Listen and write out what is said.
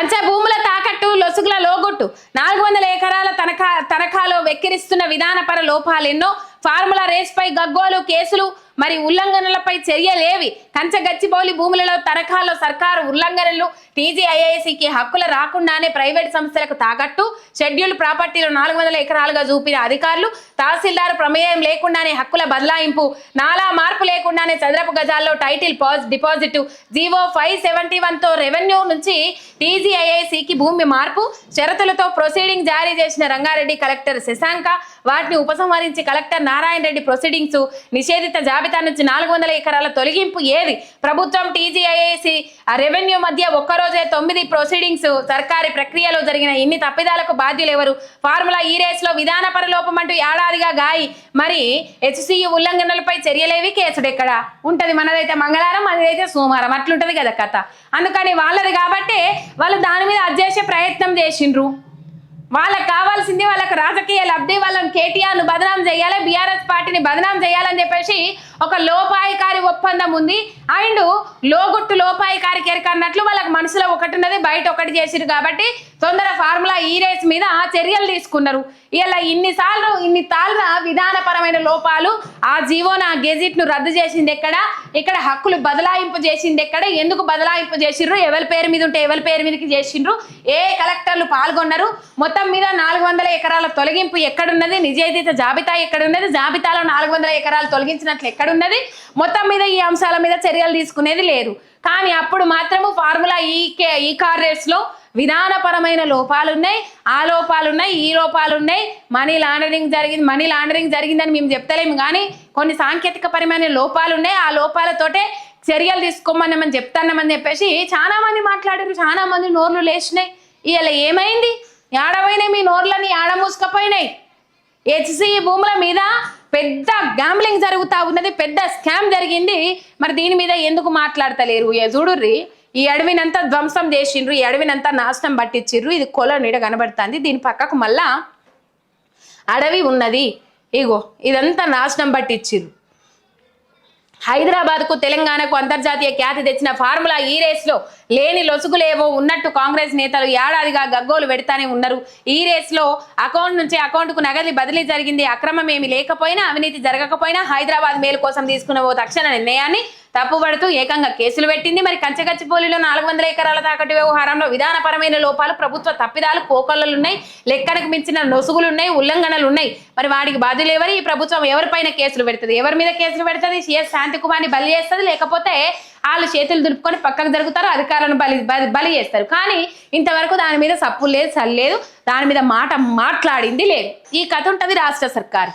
కంచె భూముల తాకట్టు లొసుగుల లోగొట్టు. నాలుగు వందల ఎకరాల తనఖా తనఖాలో వెక్కిరిస్తున్న విధానపర లోపాలెన్నో ఫార్ములా రేస్ పై గగ్గోలు కేసులు మరి ఉల్లంఘనలపై చర్యలేవి. కంచె గచ్చిబౌలి భూములలో తనఖాలో సర్కారు ఉల్లంఘనలు టీజీఐఐసికి హక్కులు రాకుండానే ప్రైవేట్ సంస్థలకు తాకట్టు షెడ్యూల్ ప్రాపర్టీలు నాలుగు వందల ఎకరాలుగా చూపిన అధికారులు తహసీల్దార్ ప్రమేయం లేకుండానే హక్కుల బదలాయింపు నాలా మార్పు లేకుండానే చదరపు గజాల్లో టైటిల్ పాజ్ డిపాజిట్ జీవో ఫైవ్ సెవెంటీ వన్తో రెవెన్యూ నుంచి టీజీఐఐసికి భూమి మార్పు షరతులతో ప్రొసీడింగ్ జారీ చేసిన రంగారెడ్డి కలెక్టర్ శశాంక వాటిని ఉపసంహరించి కలెక్టర్ నారాయణ రెడ్డి ప్రొసీడింగ్స్ నిషేధిత జాబితా నుంచి నాలుగు వందల ఎకరాల తొలగింపు ఏ ఏది ప్రభుత్వం టీజీఐఏసి రెవెన్యూ మధ్య ఒక్కరోజే తొమ్మిది ప్రొసీడింగ్స్ సర్కారీ ప్రక్రియలో జరిగిన ఇన్ని తప్పిదాలకు బాధ్యులు ఎవరు ఫార్ములా ఈ రేస్లో విధానపర లోపం అంటూ ఏడాదిగా గాయి. మరి హెచ్సియు ఉల్లంఘనలపై చర్యలేవి కేసుడు ఎక్కడ? ఉంటది మనదైతే మంగళవారం మనదైతే సోమవారం. అట్లుంటది కదా కథ. అందుకని వాళ్ళది కాబట్టి వాళ్ళు దాని మీద అధ్యక్ష ప్రయత్నం చేసిండ్రు. వాళ్ళకి కావాల్సింది వాళ్ళకి రాజకీయ లబ్ధి వాళ్ళని కేటీఆర్ను బదనాం చేయాలి బీఆర్ఎస్ పార్టీని బదనాం చేయాలని చెప్పేసి ఒక లోపాయికారి ఒప్పందం ఉంది. అండ్ లోగొట్టు లోపాయి కెరక అన్నట్లు వాళ్ళకి మనసులో ఒకటి ఉన్నది బయట ఒకటి చేసిరు కాబట్టి తొందర ఫార్ములా ఈ రేస్ మీద చర్యలు తీసుకున్నారు. ఇలా ఇన్నిసార్లు ఇన్ని తాళ్ళ విధానపరమైన లోపాలు ఆ జీవో నా గెజిట్ను రద్దు చేసింది ఎక్కడ? ఇక్కడ హక్కులు బదలాయింపు చేసింది ఎక్కడ? ఎందుకు బదలాయింపు చేసిండ్రు ఎవరి పేరు మీద ఉంటే ఎవరి పేరు మీదకి చేసిండ్రు? ఏ కలెక్టర్లు పాల్గొన్నారు? మొత్తం మీద నాలుగు వందల ఎకరాల తొలగింపు ఎక్కడున్నది? నిజాయితీత జాబితా ఎక్కడున్నది? జాబితాలో నాలుగు వందల ఎకరాలు తొలగించినట్లు ఎక్కడున్నది? మొత్తం మీద ఈ అంశాల మీద చర్యలు తీసుకునేది లేదు. కానీ అప్పుడు మాత్రము ఫార్ములా ఈ కే ఈ కార్ రేస్లో విధానపరమైన లోపాలు ఉన్నాయి ఆ లోపాలు ఉన్నాయి ఈ లోపాలు ఉన్నాయి మనీ లాండరింగ్ జరిగింది మనీ లాండరింగ్ జరిగిందని మేము చెప్తలేము. కానీ కొన్ని సాంకేతిక పరమైన లోపాలు ఉన్నాయి ఆ లోపాలతోటే చర్యలు తీసుకోమని చెప్తానమని చెప్పేసి చాలా మంది మాట్లాడారు. చాలా మంది నోర్లు లేచినాయి. ఇలా ఏమైంది? ఏడవైనాయి మీ నోర్లని ఏడ మూసుకపోయినాయి హెచ్సి భూముల మీద పెద్ద గ్యాంబ్లింగ్ జరుగుతా ఉన్నది పెద్ద స్కామ్ జరిగింది. మరి దీని మీద ఎందుకు మాట్లాడతలేరు? ఏ చూడుర్రి ఈ అడవినంతా ధ్వంసం చేసిండ్రు ఈ అడవినంతా నాశనం పట్టించిర్రు ఇది కొల నీడ కనబడుతుంది. దీని పక్కకు మళ్ళా అడవి ఉన్నది. ఇగో ఇదంతా నాశనం పట్టించిర్రు. హైదరాబాద్కు తెలంగాణకు అంతర్జాతీయ ఖ్యాతి తెచ్చిన ఫార్ములా ఈ రేస్లో లేని లొసుగులేవో ఉన్నట్టు కాంగ్రెస్ నేతలు ఏడాదిగా గగ్గోలు పెడతానే ఉన్నారు. ఈ రేస్లో అకౌంట్ నుంచి అకౌంట్కు నగదు బదిలీ జరిగింది. అక్రమం ఏమి లేకపోయినా అవినీతి జరగకపోయినా హైదరాబాద్ మేలు కోసం తీసుకున్న ఓ తక్షణ నిర్ణయాన్ని తప్పుపడుతూ ఏకంగా కేసులు పెట్టింది. మరి కంచగచ్చిపోలిలో నాలుగు వందల ఎకరాల తాకట్టు వ్యవహారంలో విధానపరమైన లోపాలు ప్రభుత్వ తప్పిదాలు కోకొల్లలు ఉన్నాయి లెక్కనకు మించిన నొసుగులు ఉన్నాయి ఉల్లంఘనలు ఉన్నాయి. మరి వాడికి బాధ్యులు ఎవరు? ఈ ప్రభుత్వం ఎవరిపైన కేసులు పెడుతుంది? ఎవరి మీద కేసులు పెడుతుంది? సిఎస్ శాంతి కుమార్ని బలి చేస్తుంది? లేకపోతే వాళ్ళు చేతులు దులుపుకొని పక్కకు జరుగుతారు అధికారులను బలి బలి- బలి చేస్తారు. కానీ ఇంతవరకు దాని మీద సప్పు లేదు చల్లేదు దాని మీద మాట మాట్లాడింది లేదు. ఈ కథ ఉంటుంది రాష్ట్ర సర్కార్.